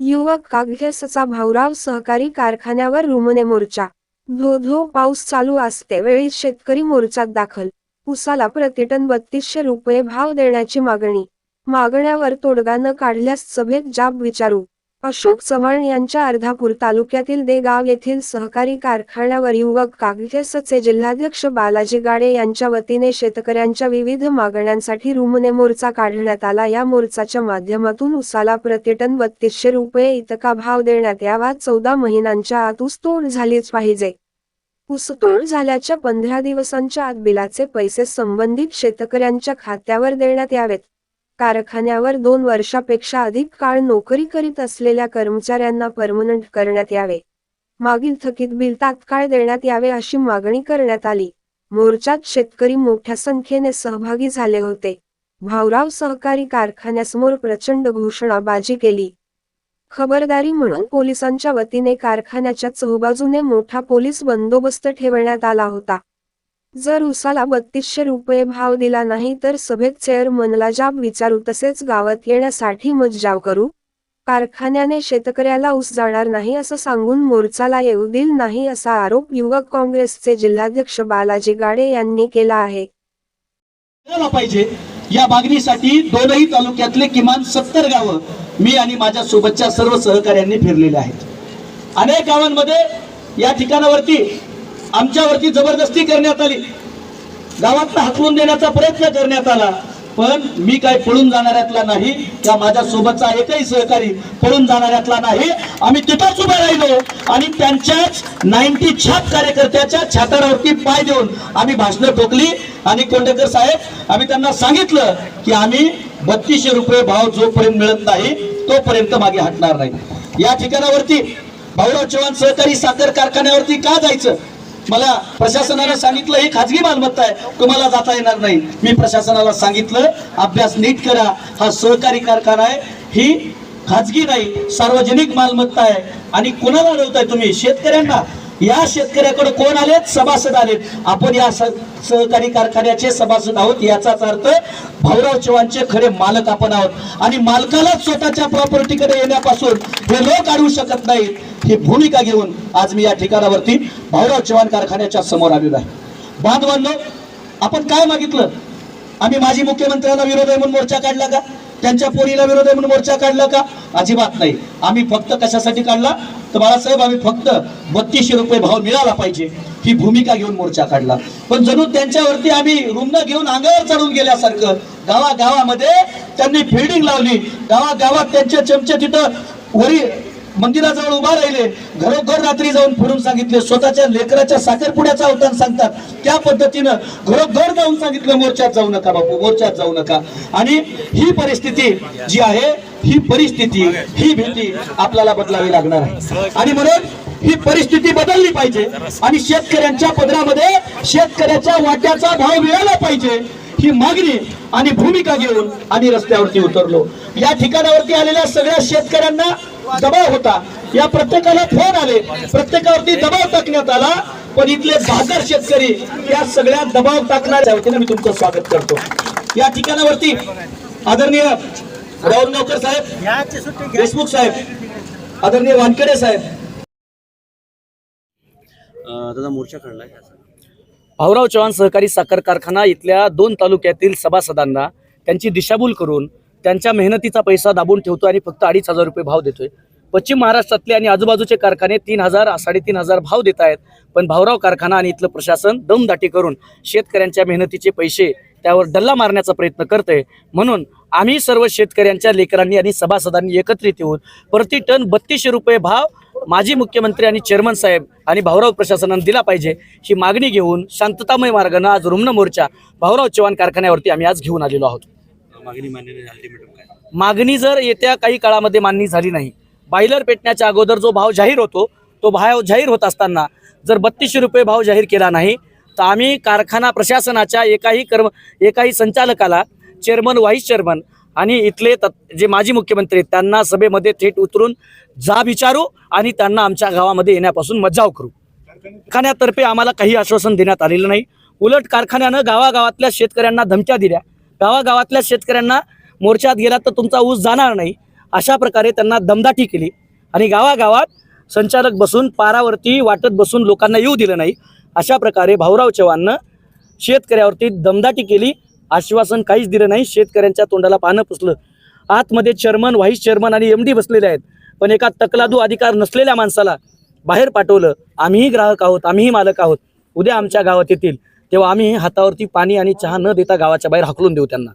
युवक कागखेसचा भाऊराव सहकारी कारखान्यावर रुमने मोर्चा. धो धो पाऊस चालू असते वेळी शेतकरी मोर्चात दाखल. उसाला प्रतिटन बत्तीसशे रुपये भाव देण्याची मागणी. मागण्यावर तोडगा न काढल्यास सभेत जाब विचारू. अशोक चव्हाण यांच्या अर्धापूर तालुक्यातील देगाव येथील सहकारी कारखान्यावर युवक कागखेसचे जिल्हाध्यक्ष बालाजी गाडे यांच्या वतीने शेतकऱ्यांच्या विविध मागण्यांसाठी रुमने मोर्चा काढण्यात आला. या मोर्चाच्या माध्यमातून उसाला प्रतिटन बत्तीसशे रुपये इतका भाव देण्यात यावा. चौदा महिन्यांच्या आत ऊसतोड झालीच पाहिजे. ऊसतोड झाल्याच्या पंधरा दिवसांच्या आत बिलाचे पैसे संबंधित शेतकऱ्यांच्या खात्यावर देण्यात यावेत. कारखान्यावर दोन वर्षापेक्षा अधिक काळ नोकरी करीत असलेल्या कर्मचाऱ्यांना परमनंट करण्यात यावे. मागील थकीत बिल तात्काळ देण्यात यावे अशी मागणी करण्यात आली. मोर्चात शेतकरी मोठ्या संख्येने सहभागी झाले होते. भाऊराव सहकारी कारखान्यासमोर प्रचंड घोषणाबाजी केली. खबरदारी म्हणून पोलिसांच्या वतीने कारखान्याच्या चहूबाजूने मोठा पोलीस बंदोबस्त ठेवण्यात आला होता. जर उसाला बत्तीसशे रुपये भाव दिला नाही तर सभेत चेअरमनला जाब विचारू तसेच गावात येण्यासाठी मज्जाव करू. कारखान्याने शेतकऱ्याला ऊस जाणार नाही असं सांगून मोर्चाला येऊ दिल नाही असा आरोप युवक काँग्रेसचे जिल्हाध्यक्ष बालाजी गाडे यांनी केला आहे. पाहिजे. या मागणीसाठी दोनही तालुक्यातले किमान सत्तर गावं मी आणि माझ्या सोबतच्या सर्व सहकार्यांनी फिरलेले आहेत. अनेक गावांमध्ये या ठिकाणावरती आमच्यावरती जबरदस्ती करण्यात आली. गावातला हकलून देण्याचा प्रयत्न करण्यात आला. पण मी काय पळून जाणाऱ्यातला नाही किंवा माझ्या सोबतचा एकही सहकारी पळून जाणाऱ्यातला नाही. आम्ही तिथंच उभे राहिलो आणि त्यांच्याच नाईन्टी छाप कार्यकर्त्याच्या छातारावरती पाय देऊन आम्ही भाषणं ठोकली. आणि कोंडेकर साहेब आम्ही त्यांना सांगितलं की आम्ही बत्तीसशे रुपये भाव जोपर्यंत मिळत नाही तोपर्यंत मागे हटणार नाही. या ठिकाणावरती भाऊराव चव्हाण सहकारी साखर कारखान्यावरती का जायचं? मला प्रशासनाने सांगितलं ही खाजगी मालमत्ता आहे तुम्हाला जाता येणार नाही. मी प्रशासनाला सांगितलं अभ्यास नीट करा हा सहकारी कारखाना आहे ही खाजगी नाही सार्वजनिक मालमत्ता आहे आणि कुणाला अडवताय तुम्ही? शेतकऱ्यांना या शेतकऱ्याकडे कोण आलेत? सभासद आलेत. आपण या सहकारी कारखान्याचे सभासद आहोत याचाच अर्थ भाऊराव चव्हाणचे खरे मालक आपण आहोत. आणि मालकालाच स्वतःच्या प्रॉपर्टीकडे येण्यापासून हे लोक अडवू शकत नाहीत ही भूमिका घेऊन आज मी या ठिकाणावरती भाऊराव चव्हाण कारखान्याच्या समोर आलेलो आहे. बांधवांनो आपण काय मागितलं? आम्ही माजी मुख्यमंत्र्यांना विरोध आहे म्हणून मोर्चा काढला का? त्यांच्या पोरीला विरोध आहे म्हणून मोर्चा काढला का? अजिबात नाही. आम्ही फक्त कशासाठी काढला? तर बाळासाहेब आम्ही फक्त बत्तीसशे रुपये भाव मिळाला पाहिजे. ही भूमिका घेऊन मोर्चा काढला. पण जणू त्यांच्यावरती आम्ही रुग्ण घेऊन अंगावर चढून गेल्यासारखं गावागावामध्ये त्यांनी फिल्डिंग लावली. गावागावात त्यांचे चमचे तिथं वरी मंदिराजवळ उभा राहिले. घरोघर रात्री जाऊन फिरून सांगितले. स्वतःच्या लेकराच्या साखरपुड्याचा अवतान सांगतात. त्या पद्धतीनं घरोघर जाऊन सांगितलं मोर्चात जाऊ नका बापू मोर्चात जाऊ नका. आणि ही परिस्थिती जी आहे ही परिस्थिती ही भीती आपल्याला बदलावी लागणार आहे. आणि म्हणून ही परिस्थिती बदलली पाहिजे आणि शेतकऱ्यांच्या पदरामध्ये शेतकऱ्याच्या वाट्याचा भाव मिळाला पाहिजे ही मागणी आणि भूमिका घेऊन आणि रस्त्यावरती उतरलो. या ठिकाणावरती आलेल्या सगळ्या शेतकऱ्यांना दबाव होता. या प्रत्येकाला फोन आले. प्रत्येकावरती दबाव टाकण्यात आला. पण इथले बहादर शेतकरी या सगळ्या दबाव टाकणाऱ्या वतीने मी तुमचं स्वागत करतो. या ठिकाणावरती आदरणीय राहुल नौकर साहेब देशमुख साहेब आदरणीय वानखेडे साहेब. दादा मोर्चा काढलाय भाऊराव चव्हाण सहकारी साखर कारखाना इथल्या दोन तालुक्यातील सभासदांना त्यांची दिशाभूल करून त्यांच्या मेहनतीचा पैसा दाबून ठेवतो आणि फक्त अडीच हजार रुपये भाव देतोय. पश्चिम महाराष्ट्रातले आणि आजूबाजूचे कारखाने तीन हजार साडेतीन हजार भाव देत आहेत. पण भाऊराव कारखाना आणि इथलं प्रशासन दमदाटी करून शेतकऱ्यांच्या मेहनतीचे पैसे त्यावर डल्ला मारण्याचा प्रयत्न करतंय. म्हणून आम्ही सर्व शेतकऱ्यांच्या लेकरांनी आणि सभासदांनी एकत्रित येऊन प्रति टन बत्तीसशे रुपये भाव माजी मुख्यमंत्री आणि चेअरमन साहेब आणि भाऊराव प्रशासनानं दिला पाहिजे ही मागणी घेऊन शांततामय मार्गानं आज रुग्ण मोर्चा भाऊराव चव्हाण कारखान्यावरती आम्ही आज घेऊन आलेलो आहोत. मागणी मान्य झाली मागणी जर येत्या काही काळामध्ये मान्य झाली नाही बायलर पेटण्याच्या अगोदर जो भाव जाहीर होतो तो भाव जाहीर होत असताना जर बत्तीसशे रुपये भाव जाहीर केला नाही तर आम्ही कारखाना प्रशासनाच्या एकाही कर्म एकाही संचालकाला चेअरमन व्हाईस चेअरमन आणि इथले तत् जे माजी मुख्यमंत्री आहेत, त्यांना सभेमध्ये थेट उतरून जा विचारू आणि त्यांना आमच्या गावामध्ये येण्यापासून मज्जाव करू. कारखान्यातर्फे आम्हाला काही आश्वासन देण्यात आलेलं नाही. उलट कारखान्यानं गावागावातल्या शेतकऱ्यांना धमक्या दिल्या. गावागावातल्या शेतकऱ्यांना मोर्चात गेला तर तुमचा ऊस जाणार नाही. अशा प्रकारे त्यांना दमदाटी केली. आणि गावागावात संचालक बसून पारावरती वाटत बसून लोकांना येऊ दिलं नाही. अशा प्रकारे भाऊराव चव्हाणनं शेतकऱ्यावरती दमदाटी केली. आश्वासन काहीच दिलं नाही. शेतकऱ्यांच्या तोंडाला पानं पुसलं. आतमध्ये चेअरमन व्हाईस चेअरमन आणि एम डी बसलेले आहेत. पण एका तकलादू अधिकार नसलेल्या माणसाला बाहेर पाठवलं. आम्हीही ग्राहक आहोत. आम्हीही मालक आहोत. उद्या आमच्या गावात येतील. तेव्हा आम्ही हातावरती पाणी आणि चहा न देता गावाच्या बाहेर हाकलून देऊ त्यांना.